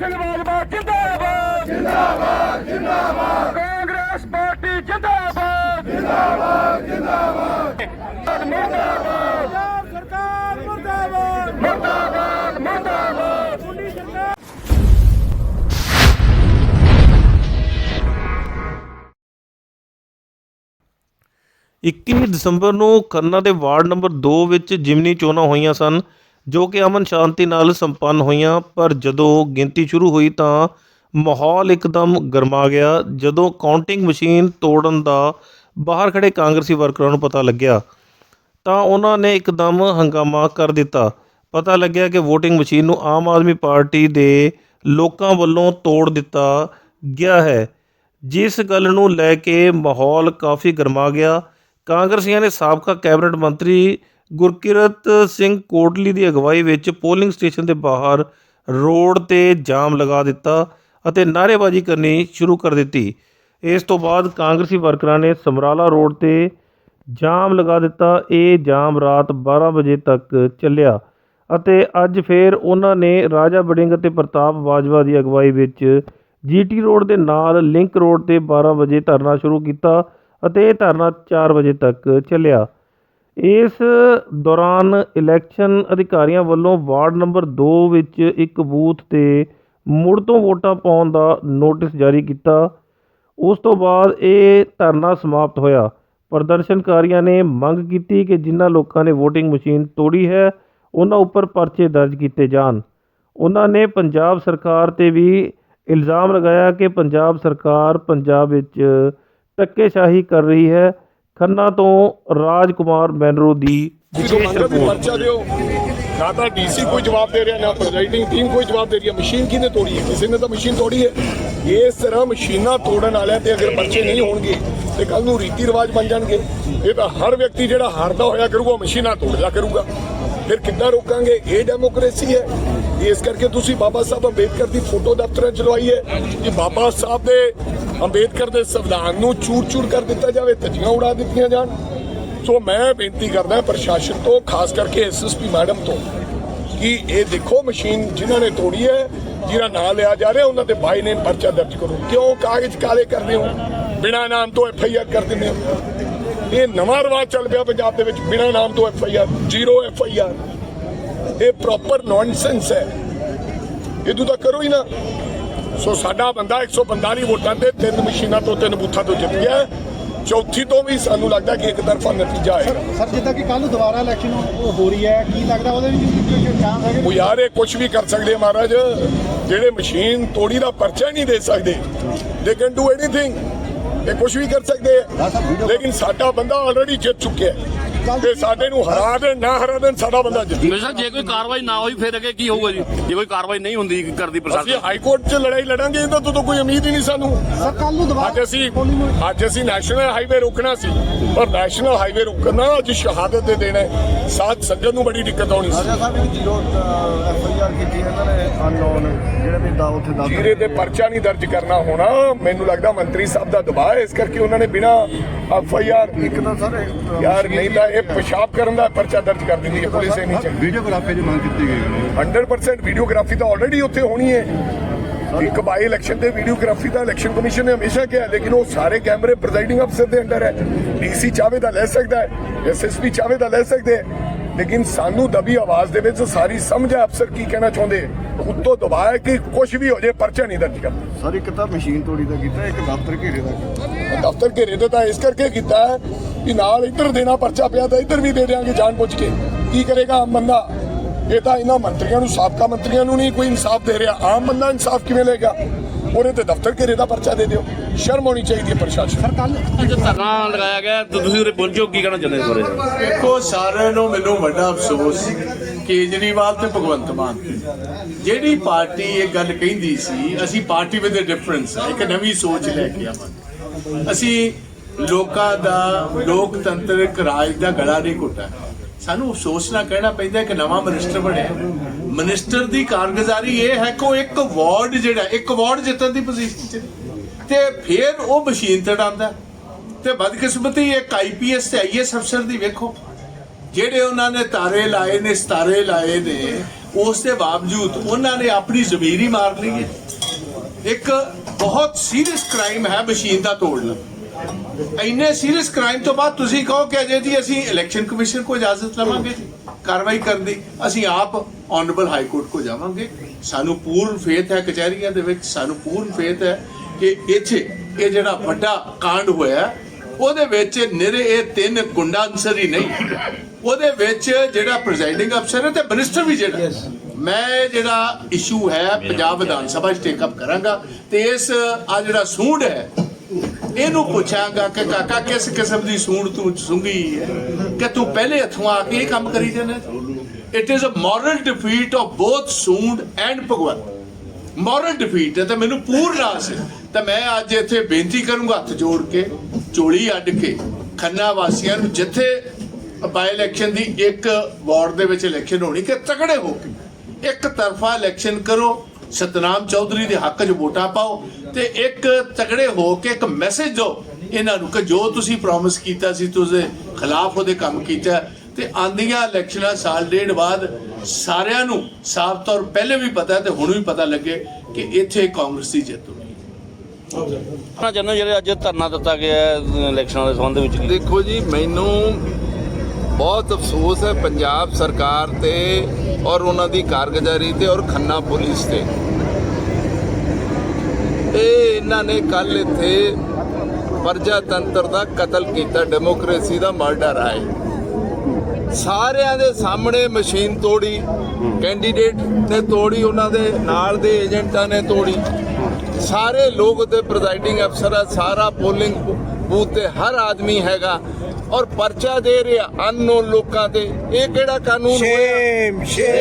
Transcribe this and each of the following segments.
ਸਿੰਘ ਬਾਜਵਾ ਜਿੰਦਾਬਾਦ। ਜਿੰਦਾਬਾਦ ਜਿੰਦਾਬਾਦ। ਕਾਂਗਰਸ ਪਾਰਟੀ ਜਿੰਦਾਬਾਦ। ਜਿੰਦਾਬਾਦ ਜਿੰਦਾਬਾਦ। ਮੁਰਦਾਬਾਦ। ਸਰਕਾਰ ਮੁਰਦਾਬਾਦ। ਮੁਰਦਾਬਾਦ ਮੁਰਦਾਬਾਦ। ਮੋਦੀ ਸਰਕਾਰ। 21 ਦਸੰਬਰ ਨੂੰ ਖੰਨਾ ਦੇ ਵਾਰਡ ਨੰਬਰ 2 ਵਿੱਚ ਜਿਮਨੀ ਚੋਣਾਂ ਹੋਈਆਂ ਸਨ। ਜੋ ਕਿ ਅਮਨ ਸ਼ਾਂਤੀ ਨਾਲ ਸੰਪੰਨ ਹੋਈਆਂ, ਪਰ ਜਦੋਂ ਗਿਣਤੀ ਸ਼ੁਰੂ ਹੋਈ ਤਾਂ ਮਾਹੌਲ ਇੱਕਦਮ ਗਰਮਾ ਗਿਆ। ਜਦੋਂ ਕਾਊਂਟਿੰਗ ਮਸ਼ੀਨ ਤੋੜਨ ਦਾ ਬਾਹਰ ਖੜੇ ਕਾਂਗਰਸੀ ਵਰਕਰਾਂ ਨੂੰ ਪਤਾ ਲੱਗਿਆ, ਤਾਂ ਉਹਨਾਂ ਨੇ ਇੱਕਦਮ ਹੰਗਾਮਾ ਕਰ ਦਿੱਤਾ। ਪਤਾ ਲੱਗਿਆ ਕਿ VOTING ਮਸ਼ੀਨ ਨੂੰ ਆਮ ਆਦਮੀ ਪਾਰਟੀ ਦੇ ਲੋਕਾਂ ਵੱਲੋਂ ਤੋੜ ਦਿੱਤਾ ਗਿਆ ਹੈ। ਜਿਸ ਗੱਲ ਨੂੰ ਲੈ ਕੇ ਮਾਹੌਲ ਕਾਫੀ ਗਰਮਾ ਗਿਆ। ਕਾਂਗਰਸੀਆਂ ਨੇ ਸਾਬਕਾ ਕੈਬਨਿਟ ਮੰਤਰੀ ਗੁਰਕਿਰਤ ਸਿੰਘ ਕੋਟਲੀ ਦੀ ਅਗਵਾਈ ਵਿੱਚ ਪੋਲਿੰਗ ਸਟੇਸ਼ਨ ਦੇ ਬਾਹਰ ਰੋਡ ਤੇ ਜਾਮ ਲਗਾ ਦਿੱਤਾ ਅਤੇ ਨਾਅਰੇਬਾਜ਼ੀ ਕਰਨੀ ਸ਼ੁਰੂ ਕਰ ਦਿੱਤੀ। ਇਸ ਤੋਂ ਬਾਅਦ ਕਾਂਗਰਸੀ ਵਰਕਰਾਂ ਨੇ ਸਮਰਾਲਾ ਰੋਡ ਤੇ ਜਾਮ ਲਗਾ ਦਿੱਤਾ। ਇਹ ਜਾਮ ਰਾਤ 12 ਵਜੇ ਤੱਕ ਚੱਲਿਆ ਅਤੇ ਅੱਜ ਫੇਰ ਉਹਨਾਂ ਨੇ ਰਾਜਾ ਬੜਿੰਗ ਅਤੇ ਪ੍ਰਤਾਪ ਬਾਜਵਾ ਦੀ ਅਗਵਾਈ ਵਿੱਚ ਜੀਟੀ ਰੋਡ ਦੇ ਨਾਲ ਲਿੰਕ ਰੋਡ ਤੇ 12 ਵਜੇ ਧਰਨਾ ਸ਼ੁਰੂ ਕੀਤਾ ਅਤੇ ਇਹ ਧਰਨਾ 4 ਵਜੇ ਤੱਕ ਚੱਲਿਆ। ਇਸ ਦੌਰਾਨ ਇਲੈਕਸ਼ਨ ਅਧਿਕਾਰੀਆਂ ਵੱਲੋਂ ਵਾਰਡ ਨੰਬਰ ਦੋ ਵਿੱਚ ਇੱਕ ਬੂਥ ਤੇ ਮੁੜ ਤੋਂ ਵੋਟਾਂ ਪਾਉਣ ਦਾ ਨੋਟਿਸ ਜਾਰੀ ਕੀਤਾ। ਉਸ ਤੋਂ ਬਾਅਦ ਇਹ ਧਰਨਾ ਸਮਾਪਤ ਹੋਇਆ। ਪ੍ਰਦਰਸ਼ਨਕਾਰੀਆਂ ਨੇ ਮੰਗ ਕੀਤੀ ਕਿ ਜਿਨ੍ਹਾਂ ਲੋਕਾਂ ਨੇ VOTING ਮਸ਼ੀਨ ਤੋੜੀ ਹੈ, ਉਹਨਾਂ ਉੱਪਰ ਪਰਚੇ ਦਰਜ ਕੀਤੇ ਜਾਣ। ਉਹਨਾਂ ਨੇ ਪੰਜਾਬ ਸਰਕਾਰ ਤੇ ਵੀ ਇਲਜ਼ਾਮ ਲਗਾਇਆ ਕਿ ਪੰਜਾਬ ਸਰਕਾਰ ਪੰਜਾਬ ਵਿੱਚ ਧੱਕੇਸ਼ਾਹੀ ਕਰ ਰਹੀ ਹੈ। ਖੰਨਾ ਤੋਂ ਰਾਜ ਕੁਮਾਰ ਮੈਨਰੋ ਦੀ ਵਿਸ਼ੇਸ਼ ਰਿਪੋਰਟ। ਪਰਚਾ ਦਿਓ। ਨਾ ਤਾਂ ਡੀਸੀ ਕੋਈ ਜਵਾਬ ਦੇ ਰਿਹਾ ਨਾ ਪ੍ਰੈਜ਼ਾਈਡਿੰਗ ਟੀਮ ਕੋਈ ਜਵਾਬ ਦੇ ਰਹੀ। ਹੈ ਮਸ਼ੀਨ ਕਿਹਨੇ ਤੋੜੀ ਹੈ? ਕਿਸੇ ਨੇ ਤਾਂ ਮਸ਼ੀਨ ਤੋੜੀ ਹੈ। ਇਸ ਤਰ੍ਹਾਂ ਮਸ਼ੀਨਾਂ ਤੋੜਨ ਵਾਲਿਆਂ ਤੇ ਅਗਰ ਪਰਚੇ ਨਹੀਂ ਹੋਣਗੇ ਤੇ ਕੱਲ ਨੂੰ ਰੀਤੀ ਰਿਵਾਜ ਬਣ ਜਾਣਗੇ। ਇਹ ਤਾਂ ਹਰ ਵਿਅਕਤੀ ਜਿਹੜਾ ਹਾਰਦਾ ਹੋਇਆ ਕਰੂਗਾ ਮਸ਼ੀਨਾਂ ਤੋੜਦਾ ਕਰੂਗਾ। ਫਿਰ ਕਿੱਦਾਂ ਰੋਕਾਂਗੇ? ਇਹ ਡੈਮੋਕ੍ਰੇਸੀ ਹੈ। ਇਸ ਕਰਕੇ ਤੁਸੀਂ ਬਾਬਾ ਸਾਹਿਬ ਅੰਬੇਦਕਰ ਦੀ ਫੋਟੋ ਦਫ਼ਤਰਾਂ 'ਚ ਲਵਾਈ ਹੈ ਕਿ ਬਾਬਾ ਸਾਹਿਬ ਦੇ ਅੰਬੇਦਕਰ ਦੇ ਸੰਵਿਧਾਨ ਨੂੰ ਚੂਰ-ਚੂਰ ਕਰ ਦਿੱਤਾ ਜਾਵੇ, ਧੱਜੀਆਂ ਉਡਾ ਦਿੱਤੀਆਂ ਜਾਣ। ਸੋ ਮੈਂ ਬੇਨਤੀ ਕਰਦਾ ਪ੍ਰਸ਼ਾਸਨ ਤੋਂ, ਖਾਸ ਕਰਕੇ ਐਸਐਸਪੀ ਮੈਡਮ ਤੋਂ, ਕਿ ਇਹ ਦੇਖੋ ਮਸ਼ੀਨ ਜਿਨ੍ਹਾਂ ਨੇ ਤੋੜੀ ਹੈ, ਜਿਹਦਾ ਨਾਂ ਲਿਆ ਜਾ ਰਿਹਾ, ਉਹਨਾਂ ਦੇ ਬਾਈ ਨੇ ਪਰਚਾ ਦਰਜ ਕਰੋ। ਕਿਉਂ ਕਾਗਜ਼ ਕਾਲੇ ਕਰਦੇ ਹੋ? ਬਿਨਾਂ ਨਾਮ ਤੋਂ ਐਫ ਆਈ ਆਰ ਕਰ ਦਿੰਦੇ ਹੋ। ਇਹ ਨਵਾਂ ਰਿਵਾਜ ਚੱਲ ਪਿਆ ਪੰਜਾਬ ਦੇ ਵਿੱਚ, ਬਿਨਾਂ ਨਾਮ ਤੋਂ F I R, zero F I R. ਇਹ ਪ੍ਰੋਪਰ ਨੌਨਸੈਂਸ ਹੈ। ਇਹ ਤਾਂ ਕਰੋ ਹੀ ਨਾ। ਸੋ ਸਾਡਾ ਬੰਦਾ 145 ਵੋਟਾਂ ਤੇ ਤਿੰਨ ਮਸ਼ੀਨਾਂ ਤੋਂ ਤਿੰਨ ਬੂਥਾਂ ਤੋਂ ਜਿੱਤ ਗਿਆ ਹੈ। ਚੌਥੀ ਤੋਂ ਵੀ ਸਾਨੂੰ ਲੱਗਦਾ ਕਿ ਇੱਕ ਤਰਫਾ ਨਤੀਜਾ ਆਏਗਾ ਸਰ ਜਿੱਦਾਂ ਕਿ ਕੱਲ ਦੁਬਾਰਾ ਇਲੈਕਸ਼ਨ ਹੋ ਰਹੀ ਹੈ ਕੀ ਲੱਗਦਾ ਉਹਦੇ ਵਿੱਚ ਚਾਂਸ ਹੈਗੇ? ਉਹ ਯਾਰ ਇਹ ਕੁਝ ਵੀ ਕਰ ਸਕਦੇ ਮਹਾਰਾਜ। ਜਿਹੜੇ ਮਸ਼ੀਨ ਤੋੜੀ ਦਾ ਪਰਚਾ ਹੀ ਨਹੀਂ ਦੇ ਸਕਦੇ। ਦੇ ਕੈਨ ਡੂ ਐਨੀਥਿੰਗ ਇਹ ਕੁਝ ਵੀ ਕਰ ਸਕਦੇ ਲੇਕਿਨ ਸਾਡਾ ਬੰਦਾ ਆਲਰੇਡੀ ਜਿੱਤ ਚੁੱਕਿਆ ਹੈ। ਤੇ ਸਾਡੇ ਨੂੰ ਹਰਾ ਦੇਣ ਨਾ ਹਰਾ ਦੇਣ ਸਾਡਾ ਬੰਦਾ ਜਿੱਤ ਮੇਰੇ ਸਾਹਿਬ ਜੇ ਕੋਈ ਕਾਰਵਾਈ ਨਾ ਹੋਈ ਫਿਰ ਅੱਗੇ ਕੀ ਹੋਊਗਾ ਜੀ? ਜੇ ਕੋਈ ਕਾਰਵਾਈ ਨਹੀਂ ਹੁੰਦੀ ਕਰਦੀ ਅਸੀਂ ਪ੍ਰਸ਼ਾਸਨ ਹਾਈ ਕੋਰਟ 'ਚ ਲੜਾਈ ਲੜਾਂਗੇ ਇਹਦਾ ਤੋਂ ਤਾਂ ਕੋਈ ਉਮੀਦ ਹੀ ਨਹੀਂ ਸਾਨੂੰ। ਸਰ ਕੱਲ ਨੂੰ ਦੁਬਾਰਾ ਅੱਜ ਅਸੀਂ ਅੱਜ ਅਸੀਂ ਨੈਸ਼ਨਲ ਹਾਈਵੇ ਰੋਕਣਾ ਸੀ ਪਰ ਨੈਸ਼ਨਲ ਹਾਈਵੇ ਰੋਕਣਾ ਅੱਜ ਸ਼ਹਾਦਤ ਦੇ ਦੇਣਾ। ਸਾਧ ਸੰਗਤ ਨੂੰ ਬੜੀ ਦਿੱਕਤ ਆਉਣੀ ਸੀ। ਸਾਹਿਬ ਇੱਕ ਜ਼ੀਰੋ ਐਫ ਆਈ ਆਰ ਕੀਤੀ ਇਹਨਾਂ ਨੇ ਅਨਨੋਨ ਜਿਹੜੇ ਵੀ ਦਾ ਉੱਥੇ ਦੱਸ ਜੀਰੇ ਤੇ ਪਰਚਾ ਨਹੀਂ ਦਰਜ ਕਰਨਾ ਹੋਣਾ। ਮੈਨੂੰ ਲੱਗਦਾ ਮੰਤਰੀ ਸਾਹਿਬ ਦਾ ਦਬਾਅ ਹੈ ਇਸ ਕਰਕੇ ਉਹਨਾਂ ਨੇ ਬਿਨਾ ਐਫ ਆਈ ਆਰ ਇੱਕ ਤਾਂ ਸਰ ਯਾਰ ਨਹੀਂ ਤਾਂ ਇਹ ਪਿਸ਼ਾਬ ਕਰਨ ਦਾ ਪਰਚਾ ਦਰਜ ਕਰ ਦਿੰਦੀ ਹੈ ਪੁਲਿਸ ਇਹ ਨਹੀਂ ਚਾਹੀਦੀ। ਵੀਡੀਓਗ੍ਰਾਫੀ ਦੀ ਮੰਗ ਕੀਤੀ ਗਈ ਹੈ। 100% ਵੀਡੀਓਗ੍ਰਾਫੀ ਤਾਂ ਆਲਰੇਡੀ ਉੱਥੇ ਹੋਣੀ ਹੈ। ਇੱਕ ਬਾਈ ਇਲੈਕਸ਼ਨ ਤੇ ਵੀਡੀਓਗ੍ਰਾਫੀ ਦਾ ਇਲੈਕਸ਼ਨ ਕਮਿਸ਼ਨ ਨੇ ਹਮੇਸ਼ਾ ਕਿਹਾ ਲੇਕਿਨ ਉਹ ਸਾਰੇ ਕੈਮਰੇ ਪ੍ਰੈਜ਼ਾਈਡਿੰਗ ਅਫਸਰ ਦੇ ਅੰਡਰ ਹੈ। ਡੀਸੀ ਚਾਹਵੇ ਤਾਂ ਲੈ ਸਕਦਾ ਹੈ ਐਸਐਸਪੀ ਚਾਹਵੇ ਤਾਂ ਲੈ ਸਕਦੇ ਹੈ। ਲੇਕਿਨ ਸਾਨੂੰ ਦਬੀ ਆਵਾਜ਼ ਦੇ ਵਿੱਚ ਸਾਰੀ ਸਮਝ ਹੈ ਅਫਸਰ ਕੀ ਕਹਿਣਾ ਚਾਹੁੰਦੇ। ਉੱਤੋਂ ਦਬਾਇਆ ਕਿ ਕੁਝ ਵੀ ਹੋ ਜਾਏ ਪਰਚਾ ਨਹੀਂ ਦਰਜ ਕਰਨਾ। ਸਰ ਇੱਕ ਤਾਂ ਮਸ਼ੀਨ ਤੋੜੀ ਦਾ ਕੀਤਾ ਇੱਕ ਦਫ਼ਤਰ ਘੇਰੇ ਦਾ ਕੀਤਾ। ਦਫ਼ਤਰ ਘੇਰੇ ਤੇ ਤਾਂ ਇਸ ਕਰਕੇ ਕੀਤਾ ਕਿ ਨਾਲ ਇੱਧਰ ਦੇਣਾ ਪਰਚਾ ਪਿਆ ਤਾਂ ਇੱਧਰ ਵੀ ਦੇ ਦਿਆਂਗੇ ਜਾਣ ਪੁੱਛ ਕੇ। ਕੀ ਕਰੇਗਾ ਆਮ ਬੰਦਾ? ਇਹ ਤਾਂ ਇਹਨਾਂ ਮੰਤਰੀਆਂ ਨੂੰ ਸਾਬਕਾ ਮੰਤਰੀਆਂ ਨੂੰ ਨਹੀਂ ਕੋਈ ਇਨਸਾਫ ਦੇ ਰਿਹਾ। ਆਮ ਬੰਦਾ ਇਨਸਾਫ ਕਿਵੇਂ ਲਏਗਾ? ਉਹਨੇ ਤੇ ਦਫ਼ਤਰ ਘੇਰੇ ਦਾ ਪਰਚਾ ਦੇ ਦਿਓ। ਸ਼ਰਮ ਆਉਣੀ ਚਾਹੀਦੀ ਹੈ ਪ੍ਰਸ਼ਾਸਨ ਸਰ ਕੱਲ ਅੱਜ ਧਰਨਾ ਲਗਾਇਆ ਗਿਆ ਤੇ ਤੁਸੀਂ ਉਰੇ ਪਹੁੰਚੋ ਕੀ ਕਹਿਣਾ ਚਾਹੁੰਦੇ ਇਸ ਬਾਰੇ? ਦੇਖੋ ਸਾਰਿਆਂ ਨੂੰ ਮੈਨੂੰ ਵੱਡਾ ਅਫਸੋਸ ਕੇਜਰੀਵਾਲ ਤੇ ਭਗਵੰਤ ਮਾਨ ਜਿਹੜੀ ਪਾਰਟੀ ਇਹ ਗੱਲ ਕਹਿੰਦੀ ਸੀ ਅਸੀਂ ਪਾਰਟੀ ਵਿਦ ਡਿਫਰੈਂਸ ਇੱਕ ਨਵੀਂ ਸੋਚ ਲੈ ਕੇ ਆਵਾਂਗੇ। ਅਸੀਂ ਲੋਕਾਂ ਦਾ ਲੋਕਤੰਤਰਿਕ ਰਾਜ ਦਾ ਗਲਾ ਨਹੀਂ ਘੁੱਟਾ ਸਾਨੂੰ ਅਫਸੋਸ ਨਾਲ ਕਹਿਣਾ ਪੈਂਦਾ ਕਿ ਨਵਾਂ ਮਿਨਿਸਟਰ ਬਣਿਆ। ਮਿਨਿਸਟਰ ਦੀ ਕਾਰਗੁਜ਼ਾਰੀ ਇਹ ਹੈ ਕਿ ਉਹ ਇੱਕ ਵਾਰਡ ਜਿਹੜਾ, ਇੱਕ ਵਾਰਡ ਜਿੱਤਣ ਦੀ ਪੋਜੀਸ਼ਨ 'ਚ ਤੇ ਫਿਰ ਉਹ ਮਸ਼ੀਨ ਤੇ ਡਾਂਦਾ ਤੇ ਬਦਕਿਸਮਤੀ ਇੱਕ ਆਈਪੀਐਸ ਤੇ ਆਈਐਸ ਅਫਸਰ ਦੀ ਵੇਖੋ। ਜਿਹੜੇ ਉਹਨਾਂ ਨੇ ਤਾਰੇ ਲਾਏ ਨੇ, ਸਤਾਰੇ ਲਾਏ ਨੇ, ਉਸ ਦੇ ਬਾਵਜੂਦ ਉਹਨਾਂ ਨੇ ਆਪਣੀ ਜ਼ਮੀਰ ਹੀ ਮਾਰ ਲਈ ਹੈ। ਇੱਕ ਬਹੁਤ ਸੀਰੀਅਸ ਕ੍ਰਾਈਮ ਹੈ ਮਸ਼ੀਨ ਦਾ ਤੋੜਨਾ। ਇੰਨੇ ਸੀਰੀਅਸ ਕ੍ਰਾਈਮ ਤੋਂ ਬਾਅਦ ਤੁਸੀਂ ਕਹੋ ਕਿ ਅਜੇ ਜੀ ਅਸੀਂ ਇਲੈਕਸ਼ਨ ਕਮਿਸ਼ਨ ਕੋ ਇਜਾਜ਼ਤ ਲਵਾਂਗੇ ਕਾਰਵਾਈ ਕਰਨ ਦੀ ਅਸੀਂ ਆਪ ਆਨਰੇਬਲ ਹਾਈ ਕੋਰਟ ਕੋ ਜਾਵਾਂਗੇ। ਸਾਨੂੰ ਪੂਰਨ ਫੇਥ ਹੈ ਕਚਹਿਰੀਆਂ ਦੇ ਵਿੱਚ ਸਾਨੂੰ ਪੂਰਨ ਫੇਥ ਹੈ ਕਿ ਇੱਥੇ ਇਹ ਜਿਹੜਾ ਵੱਡਾ ਕਾਂਡ ਹੋਇਆ ਉਹਦੇ ਵਿੱਚ ਨਿਰੇ ਇਹ ਤਿੰਨ ਗੁੰਡਾ ਅਨਸਰ ਹੀ ਨਹੀਂ। ਉਹਦੇ ਵਿੱਚ ਜਿਹੜਾ ਪ੍ਰੈਜ਼ਾਈਡਿੰਗ ਅਫਸਰ ਹੈ ਤੇ ਮਿਨਿਸਟਰ ਵੀ ਜਿਹੜਾ। ਮੈਂ ਜਿਹੜਾ ਇਸ਼ੂ ਹੈ ਪੰਜਾਬ ਵਿਧਾਨ ਸਭਾ 'ਚ ਟੇਕ ਅਪ ਕਰਾਂਗਾ ਤੇ ਇਸ ਆ ਜਿਹੜਾ ਸੂੰਡ ਹੈ ਇਹਨੂੰ ਪੁੱਛਾਂਗਾ ਕਿ ਕਾਕਾ ਕਿਸ ਕਿਸਮ ਦੀ ਸੂਣ ਤੂੰ ਸੁੰਗੀ ਹੈ? ਕਿ ਤੂੰ ਪਹਿਲੇ ਹੱਥੋਂ ਆ ਕੇ ਇਹ ਕੰਮ ਕਰੀ ਜਾਂਦਾ it is a moral defeat of both ਸੂੰਡ and Bhagwant moral defeat ਹੈ ਤੇ ਮੈਨੂੰ ਪੂਰਨ ਆਸ ਹੈ। ਤਾਂ ਮੈਂ ਅੱਜ ਇੱਥੇ ਬੇਨਤੀ ਕਰੂੰਗਾ ਹੱਥ ਜੋੜ ਕੇ ਚੋਲੀ ਅੱਡ ਕੇ, ਖੰਨਾ ਵਾਸੀਆਂ ਨੂੰ ਜਿੱਥੇ ਬਾਈ ਇਲੈਕਸ਼ਨ ਦੀ ਇੱਕ ਵਾਰਡ ਦੇ ਵਿੱਚ ਇਲੈਕਸ਼ਨ ਹੋਣੀ, ਕਿ ਤਕੜੇ ਹੋ ਕੇ ਇੱਕ ਤਰਫਾ ਇਲੈਕਸ਼ਨ ਕਰੋ, ਸਤਨਾਮ ਚੌਧਰੀ ਦੇ ਹੱਕ 'ਚ ਵੋਟਾਂ ਪਾਓ ਤੇ ਇੱਕ ਤਕੜੇ ਹੋ ਕੇ ਇੱਕ ਮੈਸੇਜ ਦਿਓ। ਇਹਨਾਂ ਨੂੰ ਕਿ ਜੋ ਤੁਸੀਂ ਪ੍ਰੋਮਿਸ ਕੀਤਾ ਸੀ, ਤੁਸੀਂ ਖਿਲਾਫ ਉਹਦੇ ਕੰਮ ਕੀਤਾ ਤੇ ਆਂਦੀਆਂ ਇਲੈਕਸ਼ਨਾਂ ਸਾਲ ਡੇਢ ਬਾਅਦ ਸਾਰਿਆਂ ਨੂੰ ਸਾਫ਼ ਤੌਰ ਪਹਿਲੇ ਵੀ ਪਤਾ ਹੈ ਤੇ ਹੁਣ ਵੀ ਪਤਾ ਲੱਗੇ ਕਿ ਇੱਥੇ ਕਾਂਗਰਸ ਦੀ ਜਿੱਤ ਹੋਣੀ ਨਾ ਚਾਹੁੰਦੇ ਜਿਹੜੇ ਅੱਜ ਧਰਨਾ ਦਿੱਤਾ ਗਿਆ ਹੈ ਇਲੈਕਸ਼ਨਾਂ ਦੇ ਸੰਬੰਧ ਵਿੱਚ ਦੇਖੋ ਜੀ ਮੈਨੂੰ ਬਹੁਤ ਅਫਸੋਸ ਹੈ ਪੰਜਾਬ ਸਰਕਾਰ ਤੇ ਔਰ ਉਹਨਾਂ ਦੀ ਕਾਰਗੁਜ਼ਾਰੀ ਤੇ ਔਰ ਖੰਨਾ ਪੁਲਿਸ ਤੇ। ਇਹ ਇਹਨਾਂ ਨੇ ਕੱਲ ਇੱਥੇ ਪ੍ਰਜਾਤੰਤਰ ਦਾ ਕਤਲ ਕੀਤਾ ਡੈਮੋਕ੍ਰੇਸੀ ਦਾ ਮਰਡਰ ਹੈ ਸਾਰਿਆਂ ਦੇ ਸਾਹਮਣੇ ਮਸ਼ੀਨ ਤੋੜੀ ਕੈਂਡੀਡੇਟ ਨੇ ਤੋੜੀ ਉਹਨਾਂ ਦੇ ਨਾਲ ਦੇ ਏਜੰਟਾਂ ਨੇ ਤੋੜੀ। ਸਾਰੇ ਲੋਕ ਤੇ ਪ੍ਰੈਜ਼ਾਈਡਿੰਗ ਅਫਸਰ ਆ ਸਾਰਾ ਪੋਲਿੰਗ ਬੂਥ ਤੇ ਹਰ ਆਦਮੀ ਹੈਗਾ। ਔਰ ਪਰਚਾ ਦੇ ਰਿਹਾ ਅਨਨੋਨ ਲੋਕਾਂ ਤੇ। ਇਹ ਕਿਹੜਾ ਕਾਨੂੰਨ ਸ਼ੇਮ ਸ਼ੇਮ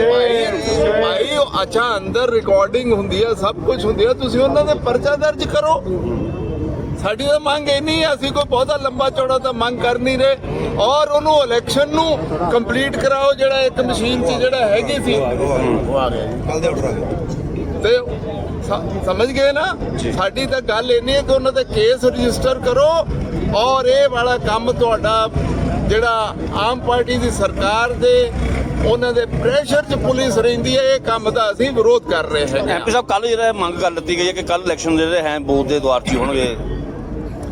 ਭਾਈ। ਉਹ ਅੱਛਾ ਅੰਦਰ ਰਿਕਾਰਡਿੰਗ ਹੁੰਦੀ ਹੈ ਸਭ ਕੁਝ ਹੁੰਦੀ ਹੈ ਤੁਸੀਂ ਉਹਨਾਂ ਦੇ ਪਰਚਾ ਦਰਜ ਕਰੋ। ਸਾਡੀ ਤਾਂ ਮੰਗ ਇਹ ਨਹੀਂ ਅਸੀਂ ਕੋਈ ਬਹੁਤਾ ਲੰਬਾ ਚੌੜਾ ਤਾਂ ਮੰਗ ਕਰ ਨਹੀਂ ਰਹੇ। ਔਰ ਉਹਨੂੰ ਇਲੈਕਸ਼ਨ ਨੂੰ ਕੰਪਲੀਟ ਕਰਾਓ ਜਿਹੜਾ ਇੱਕ ਮਸ਼ੀਨ 'ਚ ਜਿਹੜਾ ਹੈਗੀ ਸੀ। ਉਹ ਆ ਗਿਆ ਤੇ ਸਮਝ ਗਏ ਨਾ? ਸਾਡੀ ਤਾਂ ਗੱਲ ਇਹ ਨਹੀਂ ਹੈ ਕਿ ਉਹਨਾਂ ਤੇ ਕੇਸ ਰਜਿਸਟਰ ਕਰੋ। ਔਰ ਇਹ ਵਾਲਾ ਕੰਮ ਤੁਹਾਡਾ ਜਿਹੜਾ ਆਮ ਪਾਰਟੀ ਦੀ ਸਰਕਾਰ ਦੇ ਉਹਨਾਂ ਦੇ ਪ੍ਰੈਸ਼ਰ 'ਚ ਪੁਲਿਸ ਰਹਿੰਦੀ ਹੈ ਇਹ ਕੰਮ ਦਾ ਅਸੀਂ ਵਿਰੋਧ ਕਰ ਰਹੇ ਹਾਂ। ਐਮਪੀ ਸਾਹਿਬ ਕੱਲ ਜਿਹੜਾ ਮੰਗ ਕਰ ਲਿੱਤੀ ਗਈ ਹੈ ਕਿ ਕੱਲ ਇਲੈਕਸ਼ਨ ਜਿਹੜੇ ਹੈ ਬੂਥ ਦੇ ਦੁਆਰ 'ਚ ਹੋਣਗੇ।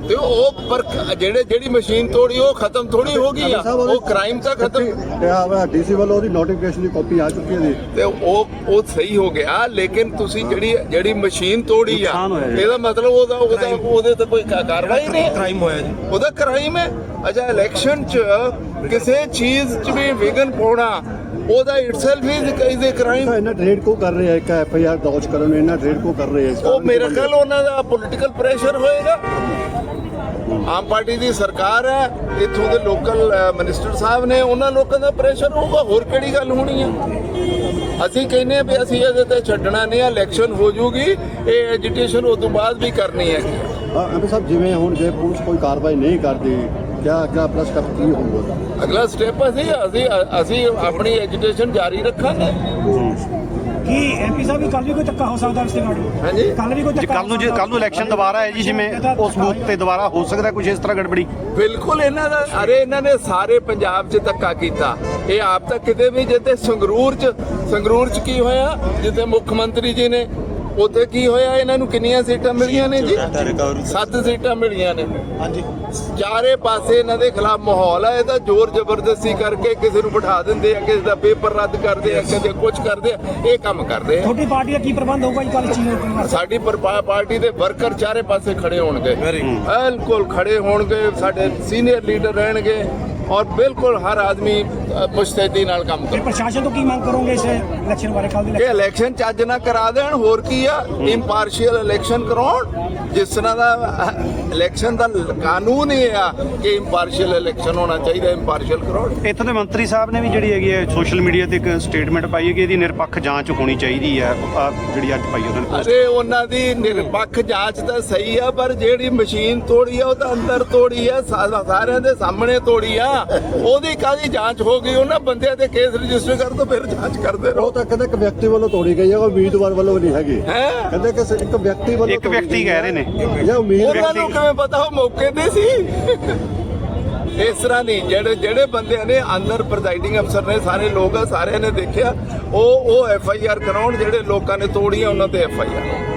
ਤੇ ਉਹ ਪਰ ਜਿਹੜੇ ਜਿਹੜੀ ਮਸ਼ੀਨ ਤੋੜੀ ਉਹ ਖਤਮ ਥੋੜੀ ਹੋ ਗਈ ਆ। ਉਹ ਕ੍ਰਾਈਮ ਤਾਂ ਖਤਮ ਡੀਸੀ ਵੱਲੋਂ ਉਹਦੀ ਨੋਟੀਫਿਕੇਸ਼ਨ ਦੀ ਕਾਪੀ ਆ ਚੁੱਕੀ ਹੈ ਜੀ। ਤੇ ਉਹ ਉਹ ਸਹੀ ਹੋ ਗਿਆ ਲੇਕਿਨ ਤੁਸੀਂ ਜਿਹੜੀ ਜਿਹੜੀ ਮਸ਼ੀਨ ਤੋੜੀ ਆ ਇਹਦਾ ਮਤਲਬ ਉਹਦਾ ਉਹਦਾ ਉਹਦੇ ਤੇ ਕੋਈ ਕਾਰਵਾਈ ਨਹੀਂ ਕ੍ਰਾਈਮ ਹੋਇਆ ਜੀ। ਉਹਦਾ ਕ੍ਰਾਈਮ ਹੈ। ਅਜਾ ਇਲੈਕਸ਼ਨ ਚ ਕਿਸੇ ਚੀਜ਼ ਚ ਵੀ ਵਿਗਨ ਪਾਉਣਾ ਉਹਦਾ ਇਟਸੈਲਫ ਇਜ਼ ਅ ਕ੍ਰਾਈਮ ਇਹਨਾਂ ਟ੍ਰੇਡ ਕੋ ਕਰ ਰਹੇ ਆ ਇੱਕ ਐਫ ਆਈ ਆਰ ਦੌਜ ਕਰਨ ਨੂੰ? ਇਹਨਾਂ ਟ੍ਰੇਡ ਕੋ ਕਰ ਰਹੇ ਆ ਉਹ ਮੇਰੇ ਖਿਆਲ ਉਹਨਾਂ ਦਾ ਪੋਲੀਟੀਕਲ ਪ੍ਰੈਸ਼ਰ ਹੋਏਗਾ। ਆਮ ਪਾਰਟੀ ਦੀ ਸਰਕਾਰ ਹੈ ਇੱਥੋਂ ਦੇ ਲੋਕਲ ਮਿਨਿਸਟਰ ਸਾਹਿਬ ਨੇ ਉਹਨਾਂ ਲੋਕਾਂ ਦਾ ਪ੍ਰੈਸ਼ਰ ਹੋਊਗਾ ਹੋਰ ਕਿਹੜੀ ਗੱਲ ਹੋਣੀ ਹੈ ਅਸੀਂ ਕਹਿੰਦੇ ਹਾਂ ਵੀ ਅਸੀਂ ਇਹਦੇ ਤੇ ਛੱਡਣਾ ਨਹੀਂ ਇਲੈਕਸ਼ਨ ਹੋ ਜੂਗੀ ਇਹ ਐਜੀਟੇਸ਼ਨ ਉਸ ਤੋਂ ਬਾਅਦ ਵੀ ਕਰਨੀ ਹੈ। ਐਮਪੀ ਸਾਹਿਬ ਜਿਵੇਂ ਹੁਣ ਜੇ ਪੁਲਿਸ ਕੋਈ ਕਾਰਵਾਈ ਨਹੀਂ ਕਰਦੀ ਕਿਆ ਕਿਆ ਆਪਣਾ ਸਟੈਪ ਕੀ ਹੋਊਗਾ? ਅਗਲਾ ਸਟੈਪ ਅਸੀਂ ਅਸੀਂ ਅਸੀਂ ਆਪਣੀ ਐਜੀਟੇਸ਼ਨ ਜਾਰੀ ਰੱਖਾਂਗੇ। ਕੀ ਐਮਪੀ ਸਾਹਿਬ ਵੀ ਕੱਲ ਵੀ ਕੋਈ ਧੱਕਾ ਹੋ ਸਕਦਾ ਇਸ ਤੇ ਗਾੜੀ ਹਾਂਜੀ। ਕੱਲ ਵੀ ਕੋਈ ਧੱਕਾ ਕੱਲ ਨੂੰ ਜੇ ਕੱਲ ਨੂੰ ਇਲੈਕਸ਼ਨ ਦੁਬਾਰਾ ਹੈ ਜੀ ਜਿਵੇਂ ਉਸ ਬੂਥ ਤੇ ਦੁਬਾਰਾ ਹੋ ਸਕਦਾ ਕੁਝ ਇਸ ਤਰ੍ਹਾਂ ਗੜਬੜੀ? ਬਿਲਕੁਲ ਇਹਨਾਂ ਦਾ ਅਰੇ ਇਹਨਾਂ ਨੇ ਸਾਰੇ ਪੰਜਾਬ 'ਚ ਧੱਕਾ ਕੀਤਾ। ਇਹ ਆਪ ਤਾਂ ਕਿਤੇ ਵੀ ਜਿੱਤੇ ਸੰਗਰੂਰ 'ਚ ਸੰਗਰੂਰ 'ਚ ਕੀ ਹੋਇਆ? ਜਿੱਥੇ ਮੁੱਖ ਮੰਤਰੀ ਜੀ ਨੇ ਉੱਥੇ ਕੀ ਹੋਇਆ? ਇਹਨਾਂ ਨੂੰ ਕਿੰਨੀਆਂ ਸੀਟਾਂ ਮਿਲੀਆਂ ਨੇ ਜੀ? ਸੱਤ ਸੀਟਾਂ ਮਿਲੀਆਂ ਨੇ। ਹਾਂਜੀ। ਚਾਰੇ ਪਾਸੇ ਇਹਨਾਂ ਦੇ ਖਿਲਾਫ ਮਾਹੌਲ ਹੈ ਇਹ ਤਾਂ ਜ਼ੋਰ ਜ਼ਬਰਦਸਤੀ ਕਰਕੇ ਕਿਸੇ ਨੂੰ ਬਿਠਾ ਦਿੰਦੇ ਆ ਕਿਸੇ ਦਾ ਪੇਪਰ ਰੱਦ ਕਰਦੇ ਆ ਕਿਸੇ ਕੁਝ ਕਰਦੇ ਆ ਇਹ ਕੰਮ ਕਰਦੇ ਆ। ਤੁਹਾਡੀ ਪਾਰਟੀ ਦਾ ਕੀ ਪ੍ਰਬੰਧ ਹੋਊਗਾ ਜੀ ਕੱਲ ਵਾਸਤੇ ਸਾਡੀ ਪਾਰਟੀ ਦੇ ਵਰਕਰ ਚਾਰੇ ਪਾਸੇ ਖੜੇ ਹੋਣਗੇ। ਬਿਲਕੁਲ ਖੜੇ ਹੋਣਗੇ ਸਾਡੇ ਸੀਨੀਅਰ ਲੀਡਰ ਰਹਿਣਗੇ। ਔਰ ਬਿਲਕੁਲ ਹਰ ਆਦਮੀ ਅ, ਮੁਸਤੈਦੀ ਨਾਲ ਕੰਮ ਕਰੇ ਪ੍ਰਸ਼ਾਸਨ ਤੋਂ ਕੀ ਮੰਗ ਕਰੋਗੇ ਇਸ ਇਲੈਕਸ਼ਨ ਬਾਰੇ ਕੱਲ ਦੀ ਕਿ ਇਲੈਕਸ਼ਨ ਚੱਜ ਨਾ ਕਰਾ ਦੇਣ ਹੋਰ ਕੀ ਆ? ਇੰਪਾਰਸ਼ੀਅਲ ਇਲੈਕਸ਼ਨ ਕਰਾਉਣ ਜਿਸ ਤਰ੍ਹਾਂ ਦਾ ਇਲੈਕਸ਼ਨ ਦਾ ਕਾਨੂੰਨ ਹੀ ਆ ਕਿ ਇੰਪਾਰਸ਼ੀਅਲ ਇਲੈਕਸ਼ਨ ਹੋਣਾ ਚਾਹੀਦਾ ਇੰਪਾਰਸ਼ੀਅਲ ਕਰਾਉਣ। ਇੱਥੋਂ ਦੇ ਮੰਤਰੀ ਸਾਹਿਬ ਨੇ ਵੀ ਜਿਹੜੀ ਹੈਗੀ ਹੈ ਸੋਸ਼ਲ ਮੀਡੀਆ ਤੇ ਇੱਕ ਸਟੇਟਮੈਂਟ ਪਾਈ ਹੈ ਕਿ ਇਹਦੀ ਨਿਰਪੱਖ ਜਾਂਚ ਹੋਣੀ ਚਾਹੀਦੀ ਹੈ। ਜਿਹੜੀ ਅੱਜ ਪਾਈ ਉਹਨਾਂ ਨੇ। ਅਰੇ ਉਹਨਾਂ ਦੀ ਨਿਰਪੱਖ ਜਾਂਚ ਤਾਂ ਸਹੀ ਆ ਪਰ ਜਿਹੜੀ ਮਸ਼ੀਨ ਤੋੜੀ ਆ ਉਹ ਤਾਂ ਅੰਦਰ ਤੋੜੀ ਆ ਸਾਰਿਆਂ ਦੇ ਸਾਹਮਣੇ ਤੋੜੀ ਆ। ਉਹਦੀ ਕਾਦੀ ਜਾਂਚ ਹੋ ਗਈ? ਉਹਨਾਂ ਬੰਦਿਆਂ ਤੇ ਕੇਸ ਰਜਿਸਟਰ ਕਰ ਦੋ ਫਿਰ ਜਾਂਚ ਕਰਦੇ ਰਹੋ। ਉਹ ਤਾਂ ਕਹਿੰਦੇ ਇੱਕ ਵਿਅਕਤੀ ਵੱਲੋਂ ਤੋੜੀ ਗਈ ਹੈ ਉਹ ਉਮੀਦਵਾਰ ਵੱਲੋਂ ਨਹੀਂ ਹੈਗੀ। ਹੈ? ਕਹਿੰਦੇ ਕਿ ਇੱਕ ਵਿਅਕਤੀ ਵੱਲੋਂ ਇੱਕ ਵਿਅਕਤੀ ਕਹਿ ਰਹੇ ਨੇ। ਜਾਂ ਉਮੀਦ ਉਹਨਾਂ ਨੂੰ ਕਿਵੇਂ ਪਤਾ? ਉਹ ਮੌਕੇ ਤੇ ਸੀ। ਇਸ ਤਰ੍ਹਾਂ ਨਹੀਂ ਜਿਹੜੇ ਜਿਹੜੇ ਬੰਦੇ ਨੇ ਅੰਦਰ ਪ੍ਰੈਜ਼ਾਈਡਿੰਗ ਅਫਸਰ ਨੇ ਸਾਰੇ ਲੋਕ ਆ ਸਾਰਿਆਂ ਨੇ ਦੇਖਿਆ ਉਹ ਉਹ ਐਫ ਆਈ ਆਰ ਕਰਾਉਣ ਜਿਹੜੇ ਲੋਕਾਂ ਨੇ ਤੋੜੀਆਂ ਉਹਨਾਂ ਤੇ ਐਫ ਆਈ ਆਰ